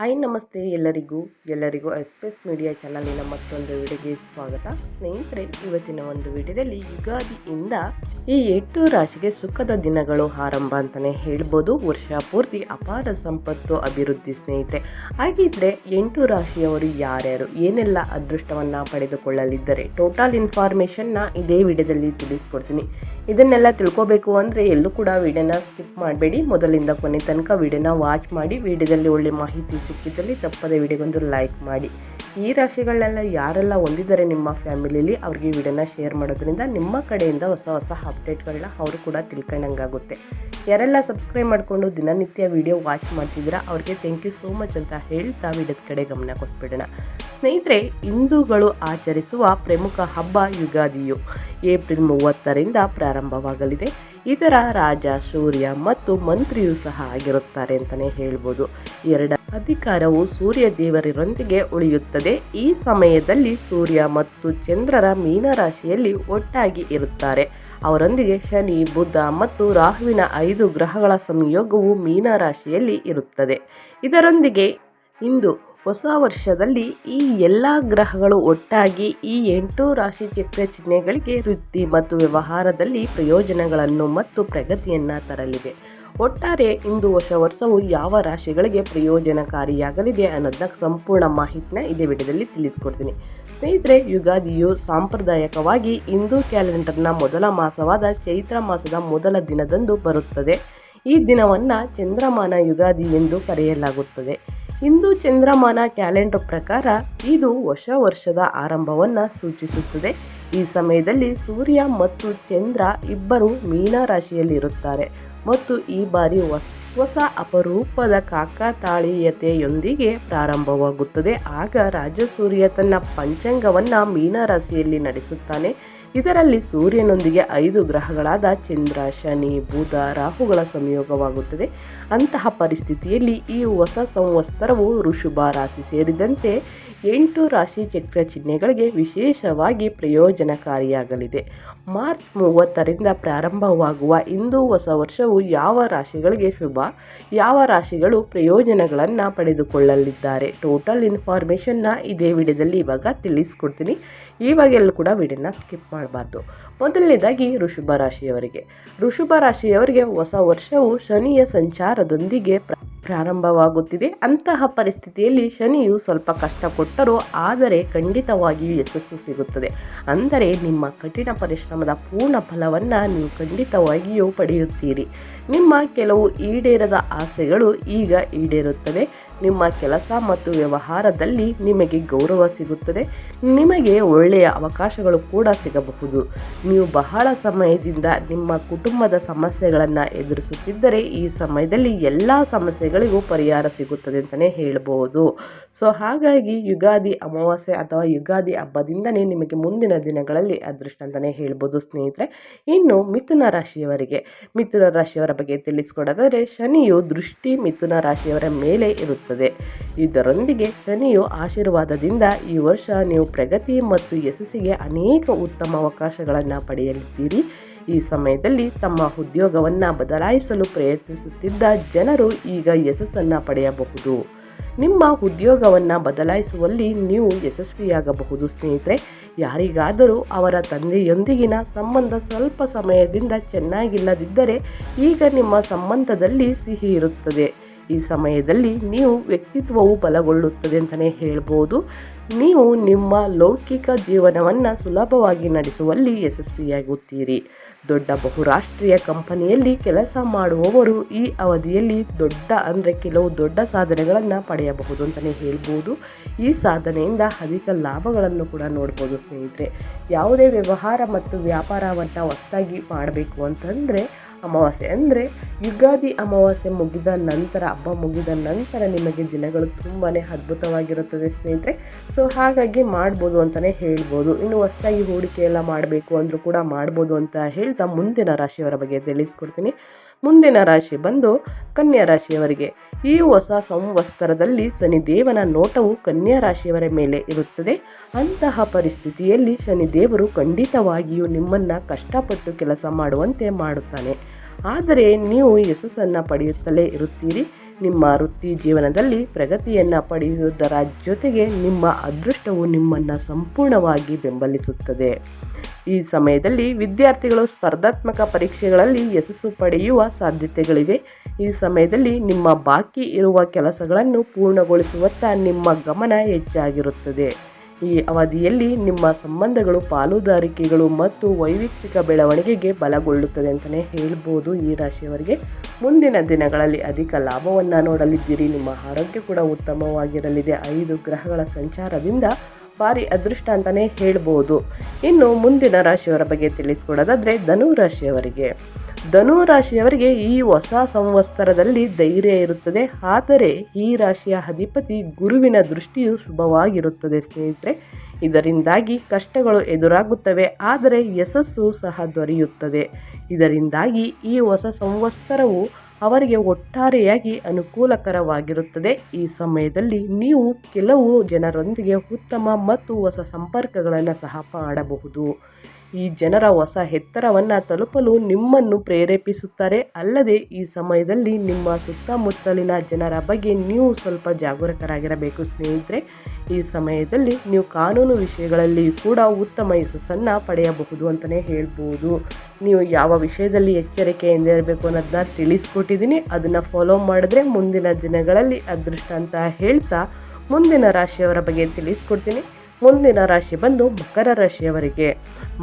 Hi, ನಮಸ್ತೆ ಎಲ್ಲರಿಗೂ. ಎಲ್ಲರಿಗೂ ಎಕ್ಸ್ಪ್ರೆಸ್ ಮೀಡಿಯಾ ಚಾನಲಿನ ಮತ್ತೊಂದು ವಿಡಿಯೋಗೆ ಸ್ವಾಗತ. ಸ್ನೇಹಿತರೆ, ಇವತ್ತಿನ ಒಂದು ವಿಡಿಯೋದಲ್ಲಿ ಯುಗಾದಿಯಿಂದ ಈ ಎಂಟು ರಾಶಿಗೆ ಸುಖದ ದಿನಗಳು ಆರಂಭ ಅಂತಲೇ ಹೇಳ್ಬೋದು. ವರ್ಷ ಪೂರ್ತಿ ಅಪಾರ ಸಂಪತ್ತು ಅಭಿವೃದ್ಧಿ ಸ್ನೇಹಿತರೆ. ಹಾಗಿದ್ರೆ ಎಂಟು ರಾಶಿಯವರು ಯಾರ್ಯಾರು? ಏನೆಲ್ಲ ಅದೃಷ್ಟವನ್ನು ಪಡೆದುಕೊಳ್ಳಲಿದ್ದಾರೆ? ಟೋಟಲ್ ಇನ್ಫಾರ್ಮೇಷನ್ನ ಇದೇ ವಿಡಿಯೋದಲ್ಲಿ ತಿಳಿಸ್ಕೊಡ್ತೀನಿ. ಇದನ್ನೆಲ್ಲ ತಿಳ್ಕೊಬೇಕು ಅಂದರೆ ಎಲ್ಲೂ ಕೂಡ ವಿಡಿಯೋನ ಸ್ಕಿಪ್ ಮಾಡಬೇಡಿ. ಮೊದಲಿಂದ ಕೊನೆ ತನಕ ವಿಡಿಯೋನ ವಾಚ್ ಮಾಡಿ, ವಿಡಿಯೋದಲ್ಲಿ ಒಳ್ಳೆ ಮಾಹಿತಿ ಸಿಕ್ಕಿದ್ದಲ್ಲಿ ತಪ್ಪದೆ ವಿಡಿಯೋಗೊಂದು ಲೈಕ್ ಮಾಡಿ. ಈ ರಾಶಿಗಳನ್ನೆಲ್ಲ ಯಾರೆಲ್ಲ ಹೊಂದಿದ್ದಾರೆ ನಿಮ್ಮ ಫ್ಯಾಮಿಲಿಲಿ, ಅವ್ರಿಗೆ ವಿಡಿಯೋನ ಶೇರ್ ಮಾಡೋದ್ರಿಂದ ನಿಮ್ಮ ಕಡೆಯಿಂದ ಹೊಸ ಹೊಸ ಅಪ್ಡೇಟ್ಗಳನ್ನ ಅವರು ಕೂಡ ತಿಳ್ಕೊಂಡಂಗಾಗುತ್ತೆ. ಯಾರೆಲ್ಲ ಸಬ್ಸ್ಕ್ರೈಬ್ ಮಾಡಿಕೊಂಡು ದಿನನಿತ್ಯ ವಿಡಿಯೋ ವಾಚ್ ಮಾಡ್ತಿದ್ದೀರಾ, ಅವ್ರಿಗೆ ಥ್ಯಾಂಕ್ ಯು ಸೋ ಮಚ್ ಅಂತ ಹೇಳ್ತಾ ವಿಡಿಯೋದ ಕಡೆ ಗಮನ ಕೊಟ್ಬಿಡೋಣ. ಸ್ನೇಹಿತರೆ, ಹಿಂದೂಗಳು ಆಚರಿಸುವ ಪ್ರಮುಖ ಹಬ್ಬ ಯುಗಾದಿಯು ಏಪ್ರಿಲ್ ಮೂವತ್ತರಿಂದ ಪ್ರಾರಂಭವಾಗಲಿದೆ. ಇದರ ರಾಜ, ಸೂರ್ಯ ಮತ್ತು ಮಂತ್ರಿಯೂ ಸಹ ಆಗಿರುತ್ತಾರೆ ಅಂತಲೇ ಹೇಳ್ಬೋದು. ಎರಡ ಅಧಿಕಾರವು ಸೂರ್ಯ ದೇವರರೊಂದಿಗೆ ಉಳಿಯುತ್ತದೆ. ಈ ಸಮಯದಲ್ಲಿ ಸೂರ್ಯ ಮತ್ತು ಚಂದ್ರರ ಮೀನರಾಶಿಯಲ್ಲಿ ಒಟ್ಟಾಗಿ ಇರುತ್ತಾರೆ. ಅವರೊಂದಿಗೆ ಶನಿ, ಬುಧ ಮತ್ತು ರಾಹುವಿನ ಐದು ಗ್ರಹಗಳ ಸಂಯೋಗವು ಮೀನರಾಶಿಯಲ್ಲಿ ಇರುತ್ತದೆ. ಇದರೊಂದಿಗೆ ಇಂದು ಹೊಸ ವರ್ಷದಲ್ಲಿ ಈ ಎಲ್ಲ ಗ್ರಹಗಳು ಒಟ್ಟಾಗಿ ಈ ಎಂಟು ರಾಶಿ ಚಿತ್ರ ಚಿಹ್ನೆಗಳಿಗೆ ವೃತ್ತಿ ಮತ್ತು ವ್ಯವಹಾರದಲ್ಲಿ ಪ್ರಯೋಜನಗಳನ್ನು ಮತ್ತು ಪ್ರಗತಿಯನ್ನು ತರಲಿವೆ ಒಟ್ಟಾರೆ ಇಂದು ಹೊಸ ವರ್ಷವು ಯಾವ ರಾಶಿಗಳಿಗೆ ಪ್ರಯೋಜನಕಾರಿಯಾಗಲಿದೆ ಅನ್ನೋದನ್ನ ಸಂಪೂರ್ಣ ಮಾಹಿತಿನ ಇದೇ ವಿಡಿಯೋದಲ್ಲಿ ತಿಳಿಸ್ಕೊಡ್ತೀನಿ. ಸ್ನೇಹಿತರೆ, ಯುಗಾದಿಯು ಸಾಂಪ್ರದಾಯಿಕವಾಗಿ ಹಿಂದೂ ಕ್ಯಾಲೆಂಡರ್ನ ಮೊದಲ ಮಾಸವಾದ ಚೈತ್ರ ಮಾಸದ ಮೊದಲ ದಿನದಂದು ಬರುತ್ತದೆ. ಈ ದಿನವನ್ನು ಚಂದ್ರಮಾನ ಯುಗಾದಿ ಎಂದು ಕರೆಯಲಾಗುತ್ತದೆ. ಹಿಂದೂ ಚಂದ್ರಮಾನ ಕ್ಯಾಲೆಂಡರ್ ಪ್ರಕಾರ ಇದು ಹೊಸ ವರ್ಷದ ಆರಂಭವನ್ನು ಸೂಚಿಸುತ್ತದೆ. ಈ ಸಮಯದಲ್ಲಿ ಸೂರ್ಯ ಮತ್ತು ಚಂದ್ರ ಇಬ್ಬರು ಮೀನರಾಶಿಯಲ್ಲಿರುತ್ತಾರೆ ಮತ್ತು ಈ ಬಾರಿ ಹೊಸ ಅಪರೂಪದ ಕಾಕತಾಳೀಯತೆಯೊಂದಿಗೆ ಪ್ರಾರಂಭವಾಗುತ್ತದೆ. ಆಗ ರಾಜಸೂರ್ಯ ತನ್ನ ಪಂಚಾಂಗವನ್ನು ಮೀನರಾಶಿಯಲ್ಲಿ ನಡೆಸುತ್ತಾನೆ. ಇದರಲ್ಲಿ ಸೂರ್ಯನೊಂದಿಗೆ ಐದು ಗ್ರಹಗಳಾದ ಚಂದ್ರ, ಶನಿ, ಬುಧ, ರಾಹುಗಳ ಸಂಯೋಗವಾಗುತ್ತದೆ. ಅಂತಹ ಪರಿಸ್ಥಿತಿಯಲ್ಲಿ ಈ ಹೊಸ ಸಂವತ್ಸರವು ಋಷುಭ ರಾಶಿ ಸೇರಿದಂತೆ ಎಂಟು ರಾಶಿ ಚಕ್ರ ಚಿಹ್ನೆಗಳಿಗೆ ವಿಶೇಷವಾಗಿ ಪ್ರಯೋಜನಕಾರಿಯಾಗಲಿದೆ. ಮಾರ್ಚ್ ಮೂವತ್ತರಿಂದ ಪ್ರಾರಂಭವಾಗುವ ಇಂದು ಹೊಸ ವರ್ಷವು ಯಾವ ರಾಶಿಗಳಿಗೆ ಶುಭ, ಯಾವ ರಾಶಿಗಳು ಪ್ರಯೋಜನಗಳನ್ನು ಪಡೆದುಕೊಳ್ಳಲಿದ್ದಾರೆ? ಟೋಟಲ್ ಇನ್ಫಾರ್ಮೇಷನ್ನ ಇದೇ ವಿಡಿಯೋದಲ್ಲಿ ಇವಾಗ ತಿಳಿಸ್ಕೊಡ್ತೀನಿ. ಇವಾಗೆಲ್ಲೂ ಕೂಡ ವಿಡಿಯೋನ ಸ್ಕಿಪ್ ಮಾಡಬಾರ್ದು. ಮೊದಲನೇದಾಗಿ ಋಷಭ ರಾಶಿಯವರಿಗೆ. ಋಷಭ ರಾಶಿಯವರಿಗೆ ಹೊಸ ವರ್ಷವು ಶನಿಯ ಸಂಚಾರದೊಂದಿಗೆ ಪ್ರಾರಂಭವಾಗುತ್ತಿದೆ. ಅಂತಹ ಪರಿಸ್ಥಿತಿಯಲ್ಲಿ ಶನಿಯು ಸ್ವಲ್ಪ ಕಷ್ಟ ಕೊಟ್ಟರೂ ಆದರೆ ಖಂಡಿತವಾಗಿಯೂ ಯಶಸ್ಸು ಸಿಗುತ್ತದೆ. ಅಂದರೆ ನಿಮ್ಮ ಕಠಿಣ ಪರಿಶ್ರಮದ ಪೂರ್ಣ ಫಲವನ್ನು ನೀವು ಖಂಡಿತವಾಗಿಯೂ ಪಡೆಯುತ್ತೀರಿ. ನಿಮ್ಮ ಕೆಲವು ಈಡೇರದ ಆಸೆಗಳು ಈಗ ಈಡೇರುತ್ತವೆ. ನಿಮ್ಮ ಕೆಲಸ ಮತ್ತು ವ್ಯವಹಾರದಲ್ಲಿ ನಿಮಗೆ ಗೌರವ ಸಿಗುತ್ತದೆ. ನಿಮಗೆ ಒಳ್ಳೆಯ ಅವಕಾಶಗಳು ಕೂಡ ಸಿಗಬಹುದು. ನೀವು ಬಹಳ ಸಮಯದಿಂದ ನಿಮ್ಮ ಕುಟುಂಬದ ಸಮಸ್ಯೆಗಳನ್ನು ಎದುರಿಸುತ್ತಿದ್ದರೆ ಈ ಸಮಯದಲ್ಲಿ ಎಲ್ಲ ಸಮಸ್ಯೆಗಳಿಗೂ ಪರಿಹಾರ ಸಿಗುತ್ತದೆ ಅಂತಲೇ ಹೇಳಬಹುದು ಸೊ ಹಾಗಾಗಿ ಯುಗಾದಿ ಅಮಾವಾಸ್ಯೆ ಅಥವಾ ಯುಗಾದಿ ಹಬ್ಬದಿಂದನೇ ನಿಮಗೆ ಮುಂದಿನ ದಿನಗಳಲ್ಲಿ ಅದೃಷ್ಟ ಅಂತಲೇ ಹೇಳ್ಬೋದು ಸ್ನೇಹಿತರೆ. ಇನ್ನು ಮಿಥುನ ರಾಶಿಯವರಿಗೆ, ಮಿಥುನ ರಾಶಿಯವರ ಬಗ್ಗೆ ತಿಳಿಸ್ಕೊಡೋದಾದರೆ ಶನಿಯು ದೃಷ್ಟಿ ಮಿಥುನ ರಾಶಿಯವರ ಮೇಲೆ ಇರುತ್ತದೆ ಇದರೊಂದಿಗೆ ಶನಿಯು ಆಶೀರ್ವಾದದಿಂದ ಈ ವರ್ಷ ನೀವು ಪ್ರಗತಿ ಮತ್ತು ಯಶಸ್ಸಿಗೆ ಅನೇಕ ಉತ್ತಮ ಅವಕಾಶಗಳನ್ನು ಪಡೆಯಲಿದ್ದೀರಿ. ಈ ಸಮಯದಲ್ಲಿ ತಮ್ಮ ಉದ್ಯೋಗವನ್ನು ಬದಲಾಯಿಸಲು ಪ್ರಯತ್ನಿಸುತ್ತಿದ್ದ ಜನರು ಈಗ ಯಶಸ್ಸನ್ನು ಪಡೆಯಬಹುದು. ನಿಮ್ಮ ಉದ್ಯೋಗವನ್ನು ಬದಲಾಯಿಸುವಲ್ಲಿ ನೀವು ಯಶಸ್ವಿಯಾಗಬಹುದು ಸ್ನೇಹಿತರೆ. ಯಾರಿಗಾದರೂ ಅವರ ತಂದೆಯೊಂದಿಗಿನ ಸಂಬಂಧ ಸ್ವಲ್ಪ ಸಮಯದಿಂದ ಚೆನ್ನಾಗಿಲ್ಲದಿದ್ದರೆ ಈಗ ನಿಮ್ಮ ಸಂಬಂಧದಲ್ಲಿ ಸಿಹಿ ಇರುತ್ತದೆ. ಈ ಸಮಯದಲ್ಲಿ ನೀವು ವ್ಯಕ್ತಿತ್ವವು ಬಲಗೊಳ್ಳುತ್ತದೆ ಅಂತಲೇ ಹೇಳ್ಬೋದು. ನೀವು ನಿಮ್ಮ ಲೌಕಿಕ ಜೀವನವನ್ನು ಸುಲಭವಾಗಿ ನಡೆಸುವಲ್ಲಿ ಯಶಸ್ವಿಯಾಗುತ್ತೀರಿ. ದೊಡ್ಡ ಬಹುರಾಷ್ಟ್ರೀಯ ಕಂಪನಿಯಲ್ಲಿ ಕೆಲಸ ಮಾಡುವವರು ಈ ಅವಧಿಯಲ್ಲಿ ದೊಡ್ಡ ಅಂದರೆ ಕೆಲವು ದೊಡ್ಡ ಸಾಧನೆಗಳನ್ನು ಪಡೆಯಬಹುದು ಅಂತಲೇ ಹೇಳ್ಬೋದು. ಈ ಸಾಧನೆಯಿಂದ ಅಧಿಕ ಲಾಭಗಳನ್ನು ಕೂಡ ನೋಡ್ಬೋದು ಸ್ನೇಹಿತರೆ. ಯಾವುದೇ ವ್ಯವಹಾರ ಮತ್ತು ವ್ಯಾಪಾರವನ್ನು ಹೊಸದಾಗಿ ಮಾಡಬೇಕು ಅಂತಂದರೆ ಅಮಾವಾಸ್ಯೆ ಅಂದರೆ ಯುಗಾದಿ ಅಮಾವಾಸ್ಯೆ ಮುಗಿದ ನಂತರ, ಹಬ್ಬ ಮುಗಿದ ನಂತರ ನಿಮಗೆ ದಿನಗಳು ತುಂಬಾ ಅದ್ಭುತವಾಗಿರುತ್ತದೆ ಸ್ನೇಹಿತರೆ. ಸೊ ಹಾಗಾಗಿ ಮಾಡ್ಬೋದು ಅಂತಲೇ ಹೇಳ್ಬೋದು. ಇನ್ನು ಹೊಸದಾಗಿ ಹೂಡಿಕೆ ಎಲ್ಲ ಮಾಡಬೇಕು ಅಂದರೂ ಕೂಡ ಮಾಡ್ಬೋದು ಅಂತ ಹೇಳ್ತಾ ಮುಂದಿನ ರಾಶಿಯವರ ಬಗ್ಗೆ ತಿಳಿಸ್ಕೊಡ್ತೀನಿ. ಮುಂದಿನ ರಾಶಿ ಬಂದು ಕನ್ಯಾ ರಾಶಿಯವರಿಗೆ. ಈ ಹೊಸ ಸಂವತ್ಸರದಲ್ಲಿ ಶನಿದೇವನ ನೋಟವು ಕನ್ಯಾ ರಾಶಿಯವರ ಮೇಲೆ ಇರುತ್ತದೆ. ಅಂತಹ ಪರಿಸ್ಥಿತಿಯಲ್ಲಿ ಶನಿದೇವರು ಖಂಡಿತವಾಗಿಯೂ ನಿಮ್ಮನ್ನು ಕಷ್ಟಪಟ್ಟು ಕೆಲಸ ಮಾಡುವಂತೆ ಮಾಡುತ್ತಾನೆ. ಆದರೆ ನೀವು ಯಶಸ್ಸನ್ನು ಪಡೆಯುತ್ತಲೇ ಇರುತ್ತೀರಿ. ನಿಮ್ಮ ವೃತ್ತಿ ಜೀವನದಲ್ಲಿ ಪ್ರಗತಿಯನ್ನು ಪಡೆಯುವುದರ ಜೊತೆಗೆ ನಿಮ್ಮ ಅದೃಷ್ಟವು ನಿಮ್ಮನ್ನು ಸಂಪೂರ್ಣವಾಗಿ ಬೆಂಬಲಿಸುತ್ತದೆ. ಈ ಸಮಯದಲ್ಲಿ ವಿದ್ಯಾರ್ಥಿಗಳು ಸ್ಪರ್ಧಾತ್ಮಕ ಪರೀಕ್ಷೆಗಳಲ್ಲಿ ಯಶಸ್ಸು ಪಡೆಯುವ ಸಾಧ್ಯತೆಗಳಿವೆ. ಈ ಸಮಯದಲ್ಲಿ ನಿಮ್ಮ ಬಾಕಿ ಇರುವ ಕೆಲಸಗಳನ್ನು ಪೂರ್ಣಗೊಳಿಸುವತ್ತ ನಿಮ್ಮ ಗಮನ ಹೆಚ್ಚಾಗಿರುತ್ತದೆ. ಈ ಅವಧಿಯಲ್ಲಿ ನಿಮ್ಮ ಸಂಬಂಧಗಳು, ಪಾಲುದಾರಿಕೆಗಳು ಮತ್ತು ವೈಯಕ್ತಿಕ ಬೆಳವಣಿಗೆಗೆ ಬಲಗೊಳ್ಳುತ್ತದೆ ಅಂತಲೇ ಹೇಳ್ಬೋದು ಈ ರಾಶಿಯವರಿಗೆ. ಮುಂದಿನ ದಿನಗಳಲ್ಲಿ ಅಧಿಕ ಲಾಭವನ್ನು ನೋಡಲಿದ್ದೀರಿ. ನಿಮ್ಮ ಆರೋಗ್ಯ ಕೂಡ ಉತ್ತಮವಾಗಿರಲಿದೆ. ಐದು ಗ್ರಹಗಳ ಸಂಚಾರದಿಂದ ಭಾರಿ ಅದೃಷ್ಟ ಅಂತಲೇ ಹೇಳ್ಬೋದು. ಇನ್ನು ಮುಂದಿನ ರಾಶಿಯವರ ಬಗ್ಗೆ ತಿಳಿಸ್ಕೊಡೋದಾದರೆ ಧನು ರಾಶಿಯವರಿಗೆ. ಧನು ರಾಶಿಯವರಿಗೆ ಈ ಹೊಸ ಸಂವತ್ಸರದಲ್ಲಿ ಧೈರ್ಯ ಇರುತ್ತದೆ. ಆದರೆ ಈ ರಾಶಿಯ ಅಧಿಪತಿ ಗುರುವಿನ ದೃಷ್ಟಿಯು ಶುಭವಾಗಿರುತ್ತದೆ ಸ್ನೇಹಿತರೆ. ಇದರಿಂದಾಗಿ ಕಷ್ಟಗಳು ಎದುರಾಗುತ್ತವೆ. ಆದರೆ ಯಶಸ್ಸು ಸಹ ದೊರೆಯುತ್ತದೆ. ಇದರಿಂದಾಗಿ ಈ ಹೊಸ ಸಂವತ್ಸರವು ಅವರಿಗೆ ಒಟ್ಟಾರೆಯಾಗಿ ಅನುಕೂಲಕರವಾಗಿರುತ್ತದೆ. ಈ ಸಮಯದಲ್ಲಿ ನೀವು ಕೆಲವು ಜನರೊಂದಿಗೆ ಉತ್ತಮ ಮತ್ತು ಹೊಸ ಸಂಪರ್ಕಗಳನ್ನು ಸಹ ಮಾಡಬಹುದು. ಈ ಜನರ ಹೊಸ ಎತ್ತರವನ್ನು ತಲುಪಲು ನಿಮ್ಮನ್ನು ಪ್ರೇರೇಪಿಸುತ್ತಾರೆ. ಅಲ್ಲದೆ ಈ ಸಮಯದಲ್ಲಿ ನಿಮ್ಮ ಸುತ್ತಮುತ್ತಲಿನ ಜನರ ಬಗ್ಗೆ ನೀವು ಸ್ವಲ್ಪ ಜಾಗರೂಕರಾಗಿರಬೇಕು ಸ್ನೇಹಿತರೆ. ಈ ಸಮಯದಲ್ಲಿ ನೀವು ಕಾನೂನು ವಿಷಯಗಳಲ್ಲಿ ಕೂಡ ಉತ್ತಮ ಯಶಸ್ಸನ್ನು ಪಡೆಯಬಹುದು ಅಂತಲೇ ಹೇಳ್ಬೋದು. ನೀವು ಯಾವ ವಿಷಯದಲ್ಲಿ ಎಚ್ಚರಿಕೆಯಿಂದ ಇರಬೇಕು ಅನ್ನೋದನ್ನ ತಿಳಿಸ್ಕೊಟ್ಟಿದ್ದೀನಿ. ಅದನ್ನು ಫಾಲೋ ಮಾಡಿದ್ರೆ ಮುಂದಿನ ದಿನಗಳಲ್ಲಿ ಅದೃಷ್ಟ ಅಂತ ಹೇಳ್ತಾ ಮುಂದಿನ ರಾಶಿಯವರ ಬಗ್ಗೆ ತಿಳಿಸ್ಕೊಡ್ತೀನಿ. ಮುಂದಿನ ರಾಶಿ ಬಂದು ಮಕರ ರಾಶಿಯವರಿಗೆ.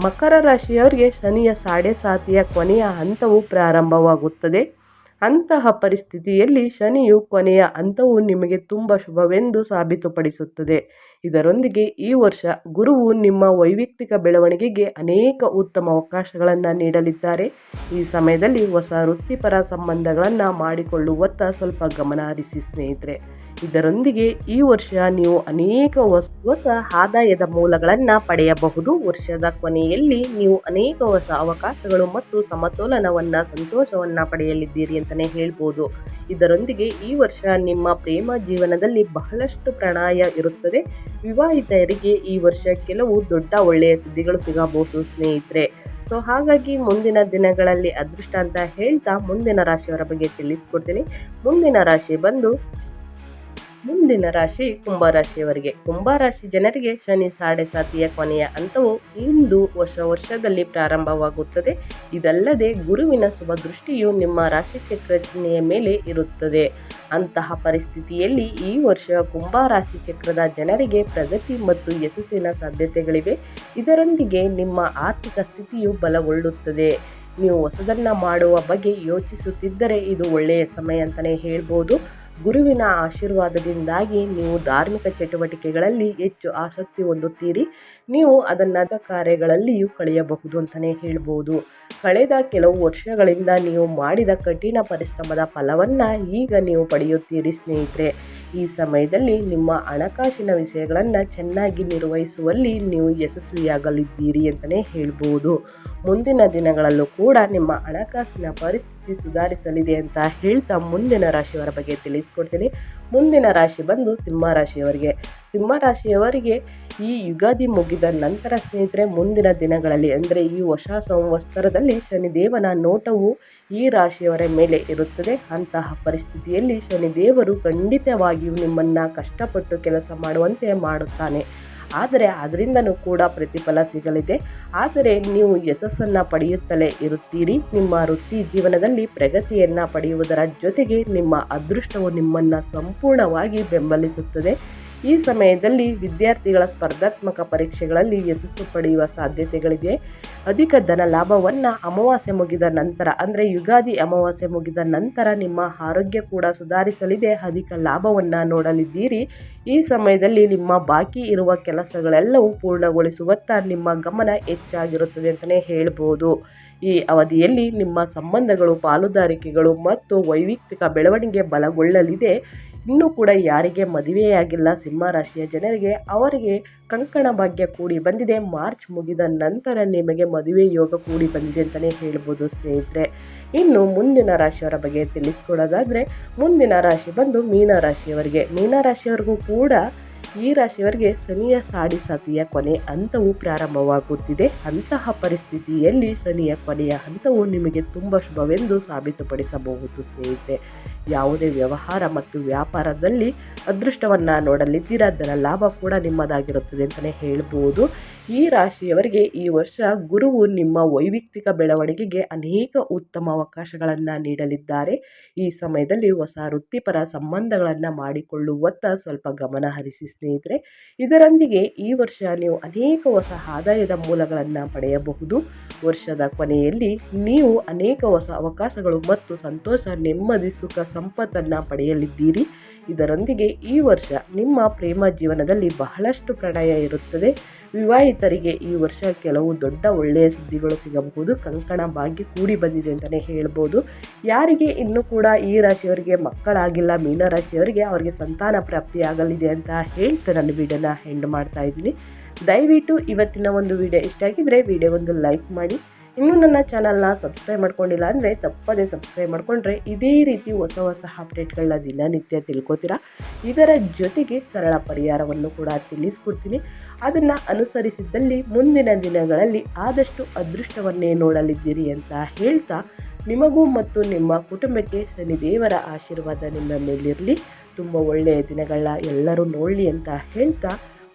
ಮಕರ ರಾಶಿಯವರಿಗೆ ಶನಿಯ ಸಾಡೆ ಸಾತಿಯ ಕೊನೆಯ ಹಂತವು ಪ್ರಾರಂಭವಾಗುತ್ತದೆ. ಅಂತಹ ಪರಿಸ್ಥಿತಿಯಲ್ಲಿ ಶನಿಯು ಕೊನೆಯ ಹಂತವು ನಿಮಗೆ ತುಂಬ ಶುಭವೆಂದು ಸಾಬೀತುಪಡಿಸುತ್ತದೆ. ಇದರೊಂದಿಗೆ ಈ ವರ್ಷ ಗುರುವು ನಿಮ್ಮ ವೈಯಕ್ತಿಕ ಬೆಳವಣಿಗೆಗೆ ಅನೇಕ ಉತ್ತಮ ಅವಕಾಶಗಳನ್ನು ನೀಡಲಿದ್ದಾರೆ. ಈ ಸಮಯದಲ್ಲಿ ಹೊಸ ವೃತ್ತಿಪರ ಸಂಬಂಧಗಳನ್ನು ಮಾಡಿಕೊಳ್ಳುವತ್ತ ಸ್ವಲ್ಪ ಗಮನ ಹರಿಸಿ ಸ್ನೇಹಿತರೆ. ಇದರೊಂದಿಗೆ ಈ ವರ್ಷ ನೀವು ಅನೇಕ ಹೊಸ ಹೊಸ ಆದಾಯದ ಮೂಲಗಳನ್ನು ಪಡೆಯಬಹುದು. ವರ್ಷದ ಕೊನೆಯಲ್ಲಿ ನೀವು ಅನೇಕ ಹೊಸ ಅವಕಾಶಗಳು ಮತ್ತು ಸಮತೋಲನವನ್ನು, ಸಂತೋಷವನ್ನು ಪಡೆಯಲಿದ್ದೀರಿ ಅಂತಲೇ ಹೇಳ್ಬೋದು. ಇದರೊಂದಿಗೆ ಈ ವರ್ಷ ನಿಮ್ಮ ಪ್ರೇಮ ಜೀವನದಲ್ಲಿ ಬಹಳಷ್ಟು ಪ್ರಣಾಯ ಇರುತ್ತದೆ. ವಿವಾಹಿತರಿಗೆ ಈ ವರ್ಷ ಕೆಲವು ದೊಡ್ಡ ಒಳ್ಳೆಯ ಸುದ್ದಿಗಳು ಸಿಗಬಹುದು, ಸ್ನೇಹಿತರೆ. ಸೊ ಹಾಗಾಗಿ ಮುಂದಿನ ದಿನಗಳಲ್ಲಿ ಅದೃಷ್ಟ ಅಂತ ಹೇಳ್ತಾ ಮುಂದಿನ ರಾಶಿಯವರ ಬಗ್ಗೆ ತಿಳಿಸ್ಕೊಡ್ತೀನಿ. ಮುಂದಿನ ರಾಶಿ ಬಂದು ಮುಂದಿನ ರಾಶಿ ಕುಂಭರಾಶಿಯವರಿಗೆ ಕುಂಭರಾಶಿ ಜನರಿಗೆ ಶನಿ, ಸಾಡೆ ಸಾತಿಯ ಕೊನೆಯ ಹಂತವು ಇಂದು ವರ್ಷ ವರ್ಷದಲ್ಲಿ ಪ್ರಾರಂಭವಾಗುತ್ತದೆ. ಇದಲ್ಲದೆ ಗುರುವಿನ ಶುಭ ದೃಷ್ಟಿಯು ನಿಮ್ಮ ರಾಶಿ ಚಕ್ರನೆಯ ಮೇಲೆ ಇರುತ್ತದೆ. ಅಂತಹ ಪರಿಸ್ಥಿತಿಯಲ್ಲಿ ಈ ವರ್ಷ ಕುಂಭ ರಾಶಿ ಚಕ್ರದ ಜನರಿಗೆ ಪ್ರಗತಿ ಮತ್ತು ಯಶಸ್ಸಿನ ಸಾಧ್ಯತೆಗಳಿವೆ. ಇದರೊಂದಿಗೆ ನಿಮ್ಮ ಆರ್ಥಿಕ ಸ್ಥಿತಿಯು ಬಲಗೊಳ್ಳುತ್ತದೆ. ನೀವು ಹೊಸದನ್ನು ಮಾಡುವ ಬಗ್ಗೆ ಯೋಚಿಸುತ್ತಿದ್ದರೆ ಇದು ಒಳ್ಳೆಯ ಸಮಯ ಅಂತಲೇ ಹೇಳ್ಬೋದು. ಗುರುವಿನ ಆಶೀರ್ವಾದದಿಂದಾಗಿ ನೀವು ಧಾರ್ಮಿಕ ಚಟುವಟಿಕೆಗಳಲ್ಲಿ ಹೆಚ್ಚು ಆಸಕ್ತಿ ಹೊಂದುತ್ತೀರಿ. ನೀವು ಅದನ್ನ ಕಾರ್ಯಗಳಲ್ಲಿಯೂ ಕಳೆಯಬಹುದು ಅಂತಲೇ ಹೇಳ್ಬೋದು. ಕಳೆದ ಕೆಲವು ವರ್ಷಗಳಿಂದ ನೀವು ಮಾಡಿದ ಕಠಿಣ ಪರಿಶ್ರಮದ ಫಲವನ್ನು ಈಗ ನೀವು ಪಡೆಯುತ್ತೀರಿ ಸ್ನೇಹಿತರೆ. ಈ ಸಮಯದಲ್ಲಿ ನಿಮ್ಮ ಹಣಕಾಸಿನ ವಿಷಯಗಳನ್ನು ಚೆನ್ನಾಗಿ ನಿರ್ವಹಿಸುವಲ್ಲಿ ನೀವು ಯಶಸ್ವಿಯಾಗಲಿದ್ದೀರಿ ಅಂತಲೇ ಹೇಳ್ಬೋದು. ಮುಂದಿನ ದಿನಗಳಲ್ಲೂ ಕೂಡ ನಿಮ್ಮ ಹಣಕಾಸಿನ ಪರಿಸ್ಥಿತಿ ಸುಧಾರಿಸಲಿದೆ ಅಂತ ಹೇಳ್ತಾ ಮುಂದಿನ ರಾಶಿಯವರ ಬಗ್ಗೆ ತಿಳಿಸ್ಕೊಡ್ತೀನಿ. ಮುಂದಿನ ರಾಶಿ ಬಂದು ಸಿಂಹ ರಾಶಿಯವರಿಗೆ. ಸಿಂಹ ರಾಶಿಯವರಿಗೆ ಈ ಯುಗಾದಿ ಮುಗಿದ ನಂತರ ಸ್ನೇಹಿತರೆ, ಮುಂದಿನ ದಿನಗಳಲ್ಲಿ, ಅಂದರೆ ಈ ಹೊಸ ಸಂವತ್ಸರದಲ್ಲಿ ಶನಿದೇವನ ನೋಟವು ಈ ರಾಶಿಯವರ ಮೇಲೆ ಇರುತ್ತದೆ. ಅಂತಹ ಪರಿಸ್ಥಿತಿಯಲ್ಲಿ ಶನಿದೇವರು ಖಂಡಿತವಾಗಿಯೂ ನಿಮ್ಮನ್ನು ಕಷ್ಟಪಟ್ಟು ಕೆಲಸ ಮಾಡುವಂತೆ ಮಾಡುತ್ತಾನೆ. ಆದರೆ ಅದರಿಂದನೂ ಕೂಡ ಪ್ರತಿಫಲ ಸಿಗಲಿದೆ. ಆದರೆ ನೀವು ಯಶಸ್ಸನ್ನು ಪಡೆಯುತ್ತಲೇ ಇರುತ್ತೀರಿ. ನಿಮ್ಮ ವೃತ್ತಿ ಜೀವನದಲ್ಲಿ ಪ್ರಗತಿಯನ್ನು ಪಡೆಯುವುದರ ಜೊತೆಗೆ ನಿಮ್ಮ ಅದೃಷ್ಟವು ನಿಮ್ಮನ್ನು ಸಂಪೂರ್ಣವಾಗಿ ಬೆಂಬಲಿಸುತ್ತದೆ. ಈ ಸಮಯದಲ್ಲಿ ವಿದ್ಯಾರ್ಥಿಗಳ ಸ್ಪರ್ಧಾತ್ಮಕ ಪರೀಕ್ಷೆಗಳಲ್ಲಿ ಯಶಸ್ಸು ಪಡೆಯುವ ಸಾಧ್ಯತೆಗಳಿದೆ ಅಧಿಕ ಧನ ಲಾಭವನ್ನು ಅಮಾವಾಸ್ಯೆ ಮುಗಿದ ನಂತರ, ಅಂದರೆ ಯುಗಾದಿ ಅಮಾವಾಸ್ಯೆ ಮುಗಿದ ನಂತರ ನಿಮ್ಮ ಆರೋಗ್ಯ ಕೂಡ ಸುಧಾರಿಸಲಿದೆ. ಅಧಿಕ ಲಾಭವನ್ನು ನೋಡಲಿದ್ದೀರಿ. ಈ ಸಮಯದಲ್ಲಿ ನಿಮ್ಮ ಬಾಕಿ ಇರುವ ಕೆಲಸಗಳೆಲ್ಲವೂ ಪೂರ್ಣಗೊಳಿಸುವತ್ತ ನಿಮ್ಮ ಗಮನ ಹೆಚ್ಚಾಗಿರುತ್ತದೆ ಅಂತಲೇ ಹೇಳ್ಬೋದು. ಈ ಅವಧಿಯಲ್ಲಿ ನಿಮ್ಮ ಸಂಬಂಧಗಳು, ಪಾಲುದಾರಿಕೆಗಳು ಮತ್ತು ವೈಯಕ್ತಿಕ ಬೆಳವಣಿಗೆ ಬಲಗೊಳ್ಳಲಿದೆ. ಇನ್ನೂ ಕೂಡ ಯಾರಿಗೆ ಮದುವೆಯಾಗಿಲ್ಲ ಸಿಂಹರಾಶಿಯ ಜನರಿಗೆ, ಅವರಿಗೆ ಕಂಕಣ ಭಾಗ್ಯ ಕೂಡಿ ಬಂದಿದೆ. ಮಾರ್ಚ್ ಮುಗಿದ ನಂತರ ನಿಮಗೆ ಮದುವೆ ಯೋಗ ಕೂಡಿ ಬಂದಿದೆ ಅಂತಲೇ ಹೇಳ್ಬೋದು ಸ್ನೇಹಿತರೆ. ಇನ್ನು ಮುಂದಿನ ರಾಶಿಯವರ ಬಗ್ಗೆ ತಿಳಿಸ್ಕೊಡೋದಾದರೆ ಮುಂದಿನ ರಾಶಿ ಬಂದು ಮೀನರಾಶಿಯವರಿಗೆ. ಮೀನರಾಶಿಯವರಿಗೂ ಕೂಡ ಈ ರಾಶಿಯವರಿಗೆ ಶನಿಯ ಸಾಡಿ ಸಾತಿಯ ಕೊನೆ ಹಂತವು ಪ್ರಾರಂಭವಾಗುತ್ತಿದೆ. ಅಂತಹ ಪರಿಸ್ಥಿತಿಯಲ್ಲಿ ಶನಿಯ ಕೊನೆಯ ಹಂತವು ನಿಮಗೆ ತುಂಬ ಶುಭವೆಂದು ಸಾಬೀತುಪಡಿಸಬಹುದು ಸ್ನೇಹಿತರೆ. ಯಾವುದೇ ವ್ಯವಹಾರ ಮತ್ತು ವ್ಯಾಪಾರದಲ್ಲಿ ಅದೃಷ್ಟವನ್ನು ನೋಡಲಿದ್ದೀರಾ ಅದರ ಲಾಭ ಕೂಡ ನಿಮ್ಮದಾಗಿರುತ್ತದೆ ಅಂತಲೇ ಹೇಳ್ಬೋದು. ಈ ರಾಶಿಯವರಿಗೆ ಈ ವರ್ಷ ಗುರುವು ನಿಮ್ಮ ವೈಯಕ್ತಿಕ ಬೆಳವಣಿಗೆಗೆ ಅನೇಕ ಉತ್ತಮ ಅವಕಾಶಗಳನ್ನು ನೀಡಲಿದ್ದಾರೆ. ಈ ಸಮಯದಲ್ಲಿ ಹೊಸ ವೃತ್ತಿಪರ ಸಂಬಂಧಗಳನ್ನು ಮಾಡಿಕೊಳ್ಳುವತ್ತ ಸ್ವಲ್ಪ ಗಮನ ಹರಿಸಿ ಸ್ನೇಹಿತರೆ. ಇದರೊಂದಿಗೆ ಈ ವರ್ಷ ನೀವು ಅನೇಕ ಹೊಸ ಆದಾಯದ ಮೂಲಗಳನ್ನು ಪಡೆಯಬಹುದು. ವರ್ಷದ ಕೊನೆಯಲ್ಲಿ ನೀವು ಅನೇಕ ಹೊಸ ಅವಕಾಶಗಳು ಮತ್ತು ಸಂತೋಷ, ನೆಮ್ಮದಿ, ಸುಖ, ಸಂಪತ್ತನ್ನು ಪಡೆಯಲಿದ್ದೀರಿ. ಇದರೊಂದಿಗೆ ಈ ವರ್ಷ ನಿಮ್ಮ ಪ್ರೇಮ ಜೀವನದಲ್ಲಿ ಬಹಳಷ್ಟು ಪ್ರಣಯ ಇರುತ್ತದೆ. ವಿವಾಹಿತರಿಗೆ ಈ ವರ್ಷ ಕೆಲವು ದೊಡ್ಡ ಒಳ್ಳೆಯ ಸುದ್ದಿಗಳು ಸಿಗಬಹುದು. ಕಂಕಣ ಭಾಗ್ಯ ಕೂಡಿ ಬಂದಿದೆ ಅಂತಲೇ ಹೇಳ್ಬೋದು. ಯಾರಿಗೆ ಇನ್ನೂ ಕೂಡ ಈ ರಾಶಿಯವರಿಗೆ ಮಕ್ಕಳಾಗಿಲ್ಲ, ಮೀನರಾಶಿಯವರಿಗೆ ಅವರಿಗೆ ಸಂತಾನ ಪ್ರಾಪ್ತಿಯಾಗಲಿದೆ ಅಂತ ಹೇಳ್ತಾ ನಾನು ವಿಡಿಯೋನ ಹೆಂಡ್ ಮಾಡ್ತಾ ಇದ್ದೀನಿ. ದಯವಿಟ್ಟು ಇವತ್ತಿನ ಒಂದು ವಿಡಿಯೋ ಇಷ್ಟ ಆಗಿದ್ದರೆ ವಿಡಿಯೋ ಒಂದು ಲೈಕ್ ಮಾಡಿ ಇನ್ನೂ ನನ್ನ ಚಾನಲ್ನ ಸಬ್ಸ್ಕ್ರೈಬ್ ಮಾಡ್ಕೊಂಡಿಲ್ಲ ಅಂದರೆ ತಪ್ಪದೇ ಸಬ್ಸ್ಕ್ರೈಬ್ ಮಾಡಿಕೊಂಡ್ರೆ ಇದೇ ರೀತಿ ಹೊಸ ಹೊಸ ಅಪ್ಡೇಟ್ಗಳನ್ನ ದಿನನಿತ್ಯ ತಿಳ್ಕೊತೀರಾ? ಇದರ ಜೊತೆಗೆ ಸರಳ ಪರಿಹಾರವನ್ನು ಕೂಡ ತಿಳಿಸ್ಕೊಡ್ತೀನಿ. ಅದನ್ನು ಅನುಸರಿಸಿದ್ದಲ್ಲಿ ಮುಂದಿನ ದಿನಗಳಲ್ಲಿ ಆದಷ್ಟು ಅದೃಷ್ಟವನ್ನೇ ನೋಡಲಿದ್ದೀರಿ ಅಂತ ಹೇಳ್ತಾ ನಿಮಗೂ ಮತ್ತು ನಿಮ್ಮ ಕುಟುಂಬಕ್ಕೆ ಶನಿದೇವರ ಆಶೀರ್ವಾದ ನಿಮ್ಮ ಮೇಲಿರಲಿ. ತುಂಬ ಒಳ್ಳೆಯ ದಿನಗಳ ಎಲ್ಲರೂ ನೋಡಲಿ ಅಂತ ಹೇಳ್ತಾ